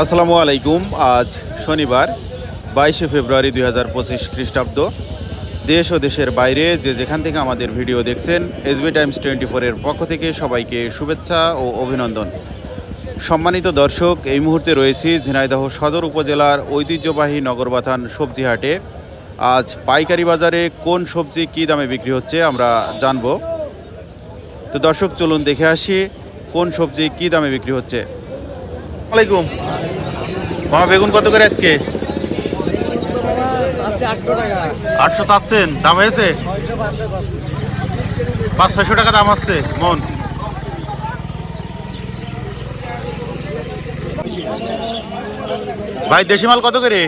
আসসালামু আলাইকুম। আজ শনিবার, বাইশে ফেব্রুয়ারি দুই হাজার পঁচিশ খ্রিস্টাব্দ। দেশ ও দেশের বাইরে যে যেখান থেকে আমাদের ভিডিও দেখছেন এসবি টাইমস টোয়েন্টি ফোরের পক্ষ থেকে সবাইকে শুভেচ্ছা ও অভিনন্দন। সম্মানিত দর্শক, এই মুহূর্তে রয়েছি ঝিনাইদহ সদর উপজেলার ঐতিহ্যবাহী নগরবাথান সবজি হাটে আজ পাইকারি বাজারে কোন সবজি কী দামে বিক্রি হচ্ছে আমরা জানব। তো দর্শক, চলুন দেখে আসি কোন সবজি কী দামে বিক্রি হচ্ছে। আলাইকুম। মামা, বেগুন কত করে আজকে? আটশো চাচ্ছেন, দাম হয়েছে? পাঁচ, ছয়শো টাকা দাম হচ্ছে মন। ভাই, দেশি মাল কত করে?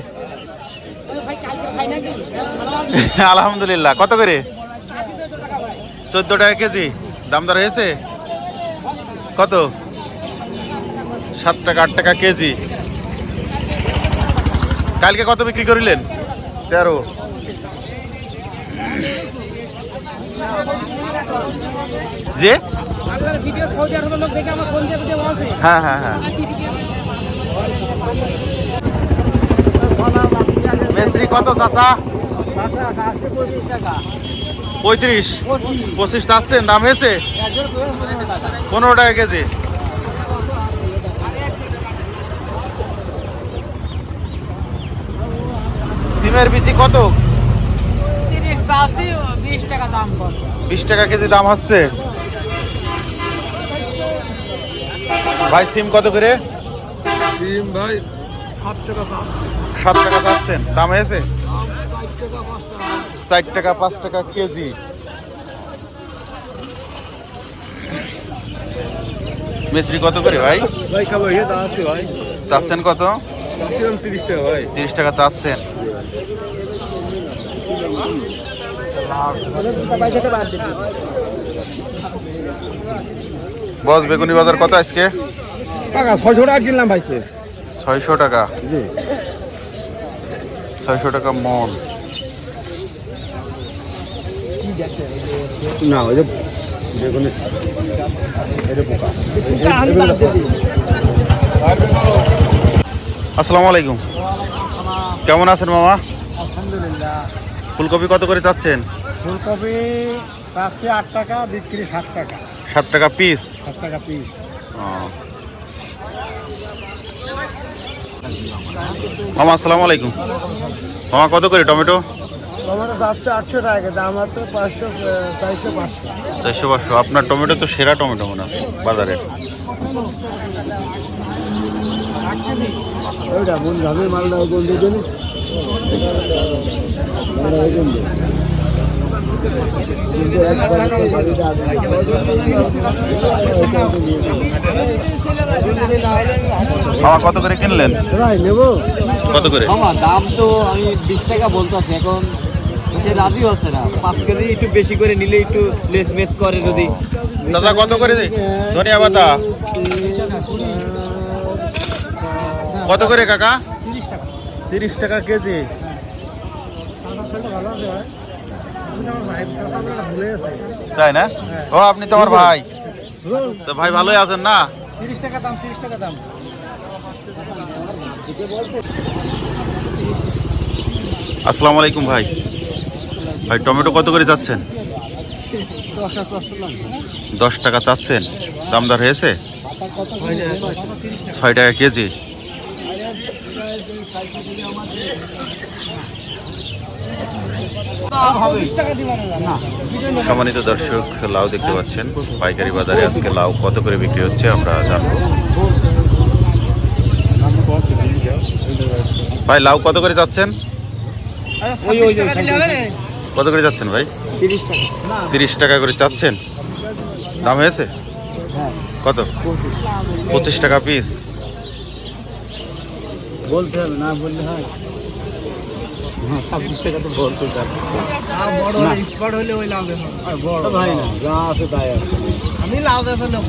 আলহামদুলিল্লাহ, কত করে? চোদ্দ টাকা কেজি, দাম দর হয়েছে? কত? সাত টাকা আট টাকা কেজি। কালকে কত বিক্রি করিলেন? তেরো। যে? হ্যাঁ হ্যাঁ হ্যাঁ। মেসরি কত চাচা? পঁয়ত্রিশ। পঁচিশ চাচ্ছেন দাম হয়েছে? পনেরো টাকা কেজি। সিমের বিচি কত? বিশ টাকা কেজি দাম হচ্ছে ভাই সিম কত করে? ডিম ভাই সাত টাকা সাত টাকা চাচ্ছেন। দাম হয়েছে? ষাট টাকা পাঁচ টাকা। কেজি। মিশ্রি কত করে ভাই? ভাই খাব এ আছে ভাই। চাচ্ছেন কত? তিরিশ টাকা ভাই। তিরিশ টাকা চাচ্ছেন। বস বেগুনি বাজার কত আজকে? ছয়শো টাকা কিনলাম ভাইকে ছয়শো টাকা? ছয়শো টাকা মন। না ওই যে বেগুনি। আসসালামু আলাইকুম। কেমন আছেন মামা? আলহামদুলিল্লাহ। ফুলকপি কত করে চাচ্ছেন? ফুলকপি চাচ্ছি আট টাকা বিক্রি ষাট টাকা। সাত টাকা পিস ষাট টাকা পিস মামা আসসালামু আলাইকুম। মামা কত করে টমেটো? টমেটো চাচ্ছে আটশো টাকা দাম আছে পাঁচশো চারশো পাঁচশো। চারশো পাঁচশো। আপনার টমেটো তো সেরা টমেটো মনে হয় বাজারে। ওইটা ধানের মালটা বন্ধু মামা কত করে কিনলেন? কত করে? মামা দাম তো আমি বিশ টাকা বলতেছি এখন সে রাজি হচ্ছে না। পাঁচ কেজি একটু বেশি করে নিলে একটু লেস মেস করে যদি। দাদা কত করে ধনিয়া পাতা। কত করে কাকা? তিরিশ টাকা। তিরিশ টাকা কেজি। তাই না? ও আপনি তো আমার ভাই। তো ভাই ভালোই আছেন না? তিরিশ টাকা দাম তিরিশ টাকা দাম। আসসালামু আলাইকুম ভাই। ভাই টমেটো কত করে যাচ্ছেন দশ টাকা চাচ্ছেন। দামদার হয়েছে? ছয় টাকা কেজি। সম্মানিত দর্শক, লাউ দেখতে পাচ্ছেন। পাইকারি বাজারে আজকে লাউ কত করে বিক্রি হচ্ছে আমরা জানব। ভাই, লাউ কত করে যাচ্ছেন কত করে যাচ্ছেন ভাই? তিরিশ টাকা করে চাচ্ছেন? দাম হয়েছে? কত? পঁচিশ টাকা পিস বলতে হবে, না বললে হ্যাঁ। ছাব্বিশ টাকা তো আর বড় হলে ওই লাভ ভাই না যা আছে তাই আছে। আমি লাভ লোক